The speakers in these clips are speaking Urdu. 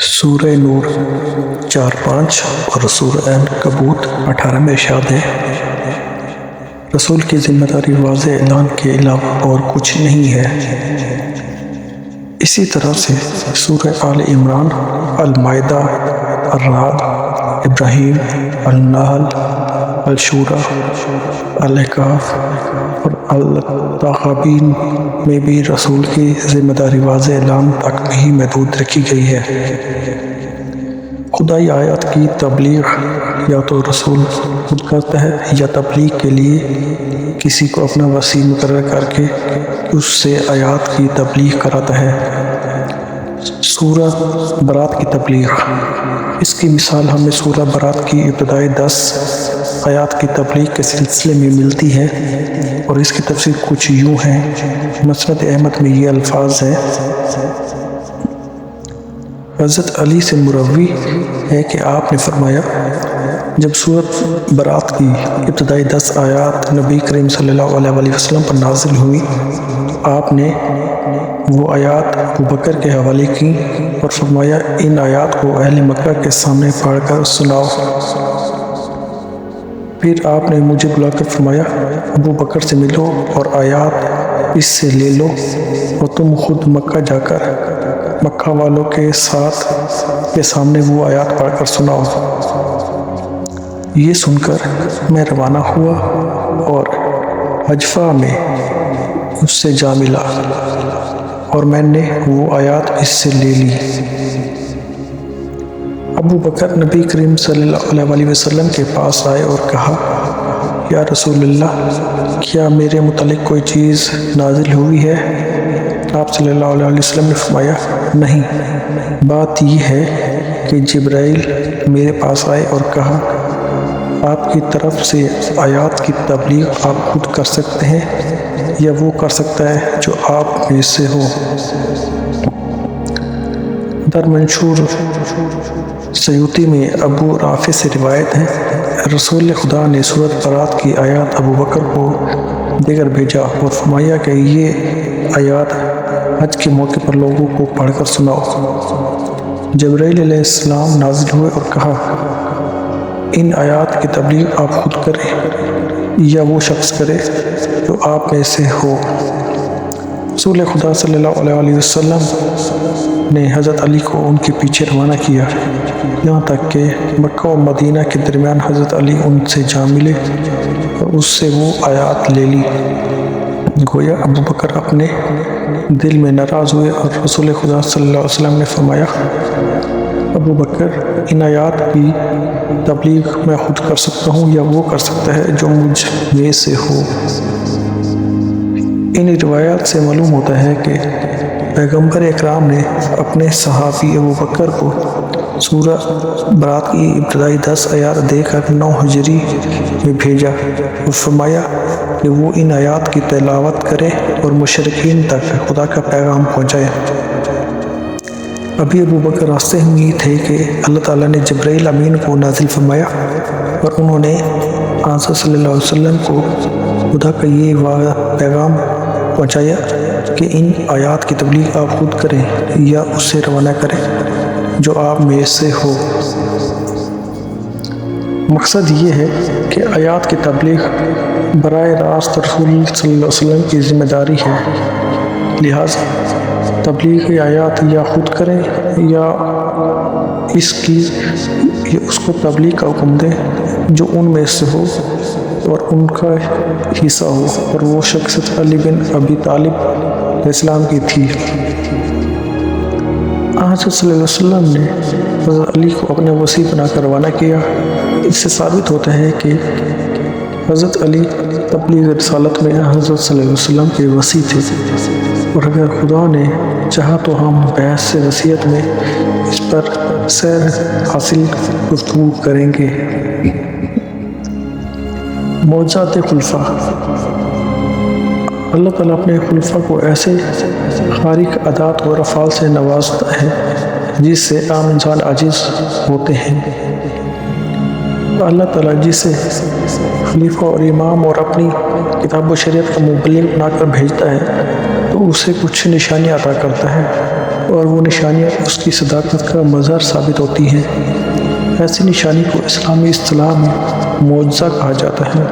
سورہ نور چار پانچ اور سورہ کبوت اٹھارہ میں ارشاد ہے۔ رسول کی ذمہ داری واضح اعلان کے علاوہ اور کچھ نہیں ہے۔ اسی طرح سے سورہ آل عمران، المائدہ الراد ابراہیم، النحل الشورى الحقاف اور التغابین میں بھی رسول کی ذمہ داری واضح اعلان تک نہیں محدود رکھی گئی ہے۔ خدائی آیات کی تبلیغ یا تو رسول خود کرتا ہے یا تبلیغ کے لیے کسی کو اپنا وسیع مقرر کر کے اس سے آیات کی تبلیغ کراتا ہے۔ سورہ برات کی تبلیغ، اس کی مثال ہمیں سورہ برات کی ابتدائی دس آیات کی تبلیغ کے سلسلے میں ملتی ہے اور اس کی تفسیر کچھ یوں ہے مسرت احمد میں یہ الفاظ ہے حضرت علی سے مروی ہے کہ آپ نے فرمایا، جب صورت برات کی ابتدائی دس آیات نبی کریم صلی اللہ علیہ وسلم پر نازل ہوئی، آپ نے وہ آیات بکر کے حوالے کی اور فرمایا، ان آیات کو اہل مکہ کے سامنے پڑھ کر سناؤ۔ پھر آپ نے مجھے بلا کر فرمایا، ابو بکر سے ملو اور آیات اس سے لے لو اور تم خود مکہ جا کر مکہ والوں کے ساتھ کے سامنے وہ آیات پڑھ کر سناؤ۔ یہ سن کر میں روانہ ہوا اور حجفہ میں اس سے جا ملا اور میں نے وہ آیات اس سے لے لی۔ ابو بکر نبی کریم صلی اللہ علیہ وسلم کے پاس آئے اور کہا، یا رسول اللہ، کیا میرے متعلق کوئی چیز نازل ہوئی ہے؟ آپ صلی اللہ علیہ وسلم نے فرمایا، نہیں۔ بات یہ ہے کہ جبرائیل میرے پاس آئے اور کہا، آپ کی طرف سے آیات کی تبلیغ آپ خود کر سکتے ہیں یا وہ کر سکتا ہے جو آپ میں سے ہو۔ در منشور سیوتی میں ابو رافع سے روایت ہے، رسول خدا نے صورت برات کی آیات ابو بکر کو دیگر بھیجا اور فرمایا کہ یہ آیات حج کے موقع پر لوگوں کو پڑھ کر سناؤ۔ جبرائیل علیہ السلام نازل ہوئے اور کہا، ان آیات کی تبلیغ آپ خود کریں یا وہ شخص کرے جو آپ میں سے ہو۔ رسول خدا صلی اللہ علیہ وسلم نے حضرت علی کو ان کے پیچھے روانہ کیا۔ یہاں تک کہ مکہ و مدینہ کے درمیان حضرت علی ان سے جا ملے اور اس سے وہ آیات لے لی۔ گویا ابو بکر اپنے دل میں ناراض ہوئے اور رسول خدا صلی اللہ علیہ وسلم نے فرمایا، ابو بکر، ان آیات کی تبلیغ میں خود کر سکتا ہوں یا وہ کر سکتا ہے جو مجھ میں سے ہو؟ ان روایات سے معلوم ہوتا ہے کہ پیغمبر اکرام نے اپنے صحافی ابو بکر کو سورہ برات کی ابتدائی دس آیات دے کر نو حجری میں بھیجا اور فرمایا کہ وہ ان آیات کی تلاوت کرے اور مشرقین تک خدا کا پیغام پہنچائے۔ ابھی ابو بکر راستے میں تھے کہ اللہ تعالیٰ نے جبرائیل امین کو نازل فرمایا اور انہوں نے آنسر صلی اللہ علیہ وسلم کو خدا کا یہ پیغام پہنچایا کہ ان آیات کی تبلیغ آپ خود کریں یا اس سے روانہ کریں جو آپ میں سے ہو۔ مقصد یہ ہے کہ آیات کی تبلیغ براہ راست رسول صلی اللہ علیہ وسلم کی ذمہ داری ہے۔ لہٰذا تبلیغ آیات یا خود کریں یا اس کی اس کو تبلیغ کا حکم دیں جو ان میں سے ہو۔ اور ان کا حصہ ہو اور وہ شخص علی بن ابی طالب اسلام کی تھی۔ آج صلی اللہ علیہ وسلم نے حضرت علی کو اپنے وسیع بنا کر روانہ کیا۔ اس سے ثابت ہوتا ہے کہ حضرت علی تبلیغ رسالت میں حضرت صلی اللہ علیہ وسلم کے وسیع تھے۔ اور اگر خدا نے چاہا تو ہم بحث سے وصیت میں اس پر سیر حاصل گفتگو کریں گے۔ موجات خلفہ اللہ تعالیٰ اپنے خلفہ کو ایسے خارق عدات و رفال سے نوازتا ہے، جس سے عام انسان عاجز ہوتے ہیں۔ اللہ تعالیٰ جسے خلیفہ اور امام اور اپنی کتاب و شریعت کا مبلغ بنا کر بھیجتا ہے، تو اسے کچھ نشانی عطا کرتا ہے اور وہ نشانیاں اس کی صداقت کا مظہر ثابت ہوتی ہیں۔ ایسی نشانی کو اسلامی اصطلاح میں معجزہ کہا جاتا ہے۔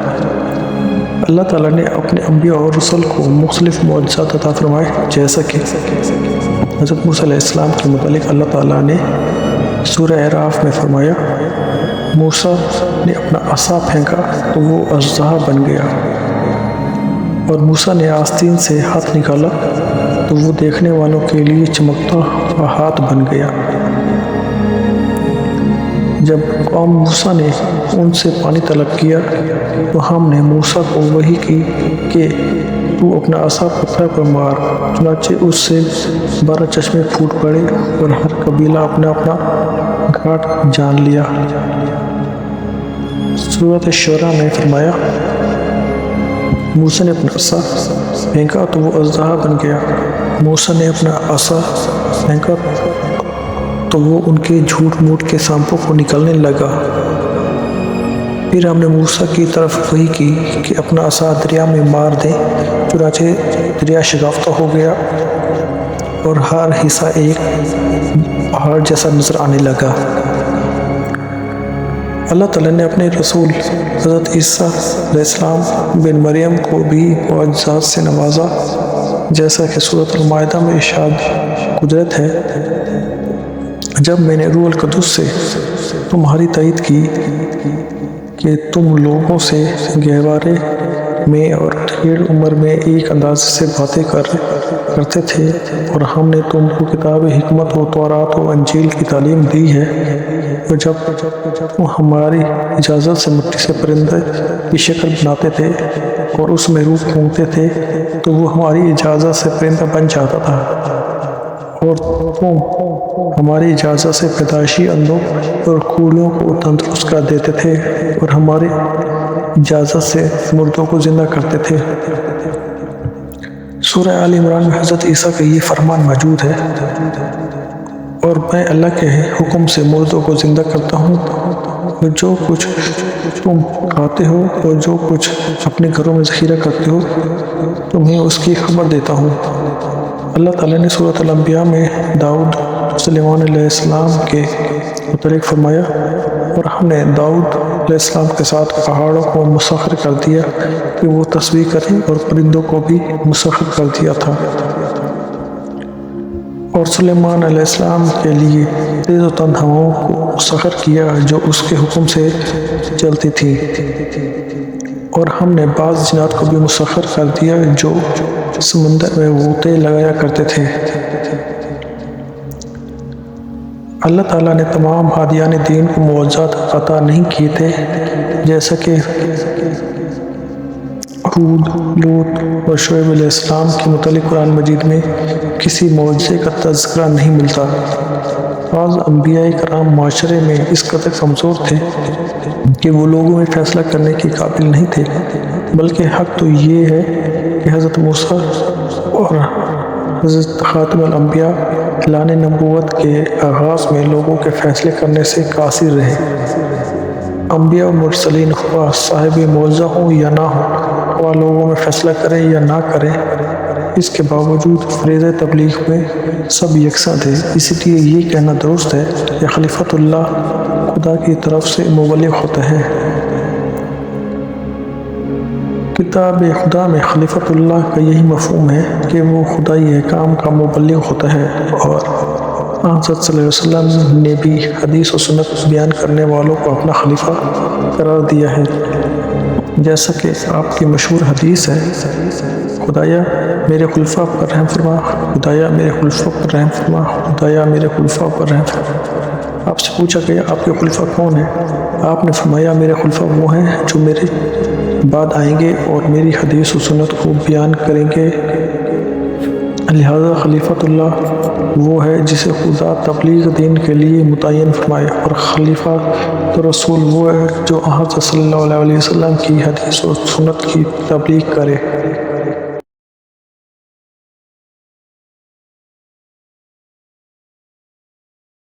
اللہ تعالیٰ نے اپنے انبیاء اور رسول کو مختلف معجزات عطا فرمائے، جیسا کہ حضرت موسیٰ علیہ السلام کے متعلق اللہ تعالیٰ نے سورہ اعراف میں فرمایا، موسیٰ نے اپنا عصا پھینکا تو وہ اجزہ بن گیا۔ اور موسیٰ نے آستین سے ہاتھ نکالا تو وہ دیکھنے والوں کے لیے چمکتا ہاتھ بن گیا۔ جب قوم موسیٰ نے ان سے پانی طلب کیا تو ہم نے موسیٰ کو وہی کی کہ تو اپنا عصا پتھر پر مار، چنانچہ اس سے بارہ چشمے پھوٹ پڑے اور ہر قبیلہ اپنا اپنا گھاٹ جان لیا۔ صورت شعرا میں فرمایا، موسیٰ نے اپنا عصا پھینکا تو وہ اژدہا بن گیا۔ موسیٰ نے اپنا عصا پھینکا۔ تو وہ ان کے جھوٹ موٹ کے سانپوں کو نکلنے لگا۔ پھر ہم نے موسیٰ کی طرف وہی کی کہ اپنا عصا دریا میں مار دیں، چنانچہ دریا شگافتہ ہو گیا اور ہر حصہ ایک پہاڑ جیسا نظر آنے لگا۔ اللہ تعالیٰ نے اپنے رسول حضرت عیسیٰ علیہ السلام بن مریم کو بھی معجزات سے نوازا، جیسا کہ صورت المائدہ میں اشاد قدرت ہے۔ جب میں نے روح القدس سے تمہاری تائید کی کہ تم لوگوں سے گہوارے میں اور ڈھیر عمر میں ایک انداز سے باتیں کر کرتے تھے اور ہم نے تم کو کتاب حکمت و تورات و انجیل کی تعلیم دی ہے اور جب تم ہماری اجازت سے مٹی سے پرندے کی شکل بناتے تھے اور اس میں روح پھونکتے تھے، تو وہ ہماری اجازت سے پرندہ بن جاتا تھا۔ اور تم ہماری اجازت سے پیدائشی اندوں اور کوڑیوں کو تندرست کر دیتے تھے اور ہماری اجازت سے مردوں کو زندہ کرتے تھے۔ سورہ عال عمران میں حضرت عیسیٰ کا یہ فرمان موجود ہے۔ اور میں اللہ کے حکم سے مردوں کو زندہ کرتا ہوں۔ اور جو کچھ تم کھاتے ہو اور جو کچھ اپنے گھروں میں ذخیرہ کرتے ہو، تمہیں اس کی خبر دیتا ہوں۔ اللہ تعالیٰ نے صورت الانبیاء میں داؤد سلیمان علیہ السلام کے متعلق فرمایا، اور ہم نے داؤد علیہ السلام کے ساتھ پہاڑوں کو مسخر کر دیا کہ وہ تصویر کریں اور پرندوں کو بھی مسخر کر دیا تھا۔ اور سلیمان علیہ السلام کے لیے تیز و تند ہواؤں کو مسخر کیا جو اس کے حکم سے چلتی تھی۔ اور ہم نے بعض جنات کو بھی مسخر کر دیا جو سمندر میں غوطے لگایا کرتے تھے۔ اللہ تعالیٰ نے تمام ہادیان دین کو معجزات عطا نہیں کیے تھے، جیسا کہ حود لوت اور شعیب علیہ السلام کے متعلق قرآن مجید میں کسی معجزے کا تذکرہ نہیں ملتا۔ بعض انبیاء کرام معاشرے میں اس قدر کمزور تھے کہ وہ لوگوں میں فیصلہ کرنے کے قابل نہیں تھے، بلکہ حق تو یہ ہے کہ حضرت موسیٰ اور حضرت خاتم الانبیاء اعلان نبوت کے آغاز میں لوگوں کے فیصلے کرنے سے قاصر رہے۔ انبیاء و مرسلین خواہ صاحب معجزہ ہوں یا نہ ہوں، خواہ لوگوں میں فیصلہ کریں یا نہ کریں، اس کے باوجود فریض تبلیغ میں سب یکساں تھے۔ اسی لیے یہ کہنا درست ہے کہ خلیفۃ اللہ خدا کی طرف سے مبلغ ہوتے ہیں۔ کتاب خدا میں خلیفۃ اللہ کا یہی مفہوم ہے کہ وہ خدائی احکام کا مبلغ ہوتا ہے اور حضرت صلی اللہ علیہ وسلم نے بھی حدیث و سنت بیان کرنے والوں کو اپنا خلیفہ قرار دیا ہے۔ جیسا کہ آپ کی مشہور حدیث ہے، خدایا میرے خلفہ پر رحم فرما، خدایا میرے خلفہ پر رحم فرما، خدایا میرے خلفہ پر رحم فرما۔ آپ سے پوچھا گیا، آپ کے خلفہ کون ہیں؟ آپ نے فرمایا، میرے خلفہ وہ ہیں جو میرے بعد آئیں گے اور میری حدیث و سنت کو بیان کریں گے۔ لہذا خلیفۃ اللہ وہ ہے جسے خدا تبلیغ دین کے لیے متعین فرمائے اور خلیفہ تو رسول وہ ہے جو حضرت صلی اللہ علیہ وسلم کی حدیث و سنت کی تبلیغ کرے۔